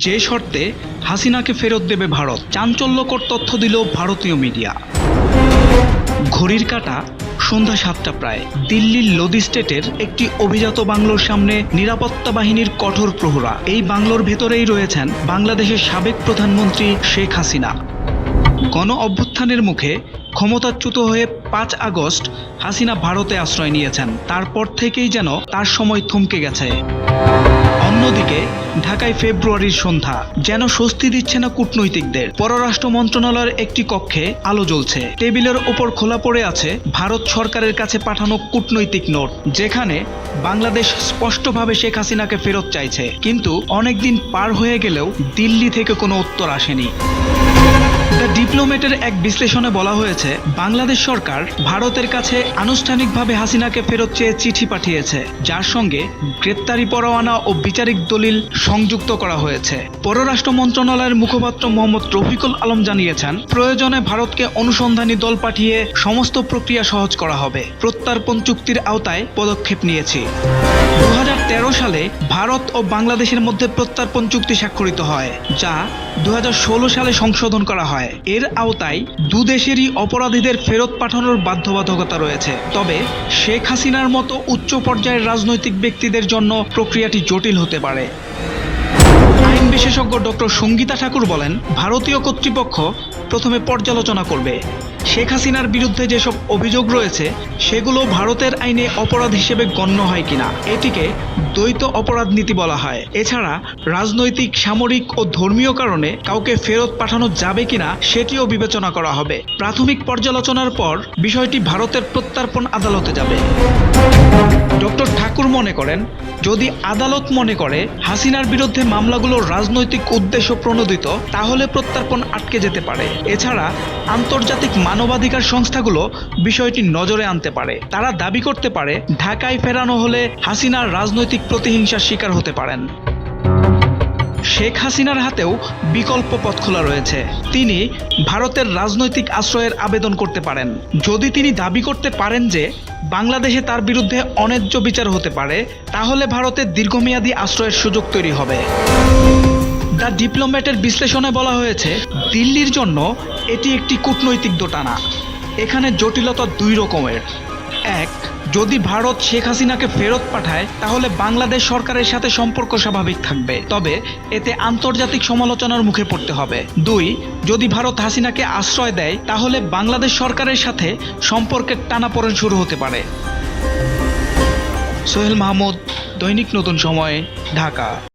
যে শর্তে হাসিনাকে ফেরত দেবে ভারত, চাঞ্চল্যকর তথ্য দিল ভারতীয় মিডিয়া। ঘড়ির কাটা, সন্ধ্যা সাতটা প্রায়। দিল্লির লোদি স্টেটের একটি অভিজাত বাংলোর সামনে নিরাপত্তা বাহিনীর কঠোর প্রহরা। এই বাংলোর ভেতরেই রয়েছেন বাংলাদেশের সাবেক প্রধানমন্ত্রী শেখ হাসিনা। গণ অভ্যুত্থানের মুখে ক্ষমতাচ্যুত হয়ে পাঁচ আগস্ট হাসিনা ভারতে আশ্রয় নিয়েছেন। তারপর থেকেই যেন তার সময় থমকে গেছে। অন্যদিকে ঢাকায় ফেব্রুয়ারির সন্ধ্যা। যেন স্বস্তি দিচ্ছে না কূটনৈতিকদের। পররাষ্ট্র মন্ত্রণালয়ের একটি কক্ষে আলো জ্বলছে। টেবিলের ওপর খোলা পড়ে আছে ভারত সরকারের কাছে পাঠানো কূটনৈতিক নোট, যেখানে বাংলাদেশ স্পষ্টভাবে শেখ হাসিনাকে ফেরত চাইছে। কিন্তু অনেকদিন পার হয়ে গেলেও দিল্লি থেকে কোনো উত্তর আসেনি। ডিপ্লোমেটের এক বিশ্লেষণে বলা হয়েছে, বাংলাদেশ সরকার ভারতের কাছে আনুষ্ঠানিকভাবে হাসিনাকে ফেরত চেয়ে চিঠি পাঠিয়েছে, যার সঙ্গে গ্রেপ্তারি পরোয়ানা ও বিচারিক দলিল সংযুক্ত করা হয়েছে। পররাষ্ট্র মন্ত্রণালয়ের মুখপাত্র মোহাম্মদ রফিকুল আলম জানিয়েছেন, প্রয়োজনে ভারতকে অনুসন্ধানী দল পাঠিয়ে সমস্ত প্রক্রিয়া সহজ করা হবে। প্রত্যর্পণ চুক্তির আওতায় পদক্ষেপ নিয়েছি। দু হাজার তেরো সালে ভারত ও বাংলাদেশের মধ্যে প্রত্যর্পণ চুক্তি স্বাক্ষরিত হয়, যা দু হাজার ষোলো সালে সংশোধন করা হয়। এর আওতায় দুদেশেরই অপরাধীদের ফেরত পাঠানোর বাধ্যবাধকতা রয়েছে। তবে শেখ হাসিনার মতো উচ্চ পর্যায়ের রাজনৈতিক ব্যক্তিদের জন্য প্রক্রিয়াটি জটিল হতে পারে। আইন বিশেষজ্ঞ ডক্টর সঙ্গীতা ঠাকুর বলেন, ভারতীয় কর্তৃপক্ষ প্রথমে পর্যালোচনা করবে। শেখ হাসিনার বিরুদ্ধে যেসব অভিযোগ রয়েছে, সেগুলো ভারতের আইনে অপরাধ হিসেবে গণ্য হয় কিনা, এটিকে দ্বৈত অপরাধ নীতি বলা হয়। এছাড়া, রাজনৈতিক, সামরিক ও ধর্মীয় কারণে কাউকে ফেরত পাঠানো যাবে কিনা, সেটিও বিবেচনা করা হবে। প্রাথমিক পর্যালোচনার পর বিষয়টি ভারতের প্রত্যর্পণ আদালতে যাবে। ডক্টর ঠাকুর মনে করেন যদি আদালত মনে করে হাসিনার বিরুদ্ধে মামলাগুলো রাজনৈতিক উদ্দেশ্য প্রণোদিত, তাহলে প্রত্যর্পণ আটকে যেতে পারে। এছাড়া, আন্তর্জাতিক মানবাধিকার সংস্থাগুলো বিষয়টি নজরে আনতে পারে। তারা দাবি করতে পারে, ঢাকায় ফেরানো হলে হাসিনার রাজনৈতিক প্রতিহিংসার শিকার হতে পারেন। শেখ হাসিনার হাতেও বিকল্প পথ খোলা রয়েছে। তিনি ভারতের রাজনৈতিক আশ্রয়ের আবেদন করতে পারেন। যদি তিনি দাবি করতে পারেন যে বাংলাদেশে তার বিরুদ্ধে অন্যায্য বিচার হতে পারে, তাহলে ভারতের দীর্ঘমেয়াদী আশ্রয়ের সুযোগ তৈরি হবে। দ্য ডিপ্লোম্যাটের বিশ্লেষণে বলা হয়েছে, দিল্লির জন্য এটি একটি কূটনৈতিক দোটানা। এখানে জটিলতা দুই রকমের। এক, যদি ভারত শেখ হাসিনাকে ফেরত পাঠায়, তাহলে বাংলাদেশ সরকারের সাথে সম্পর্ক স্বাভাবিক থাকবে। তবে এতে আন্তর্জাতিক সমালোচনার মুখে পড়তে হবে। দুই, যদি ভারত হাসিনাকে আশ্রয় দেয়, তাহলে বাংলাদেশ সরকারের সাথে সম্পর্কের টানাপোড়েন শুরু হতে পারে। সোহেল মাহমুদ, দৈনিক নতুন সময়, ঢাকা।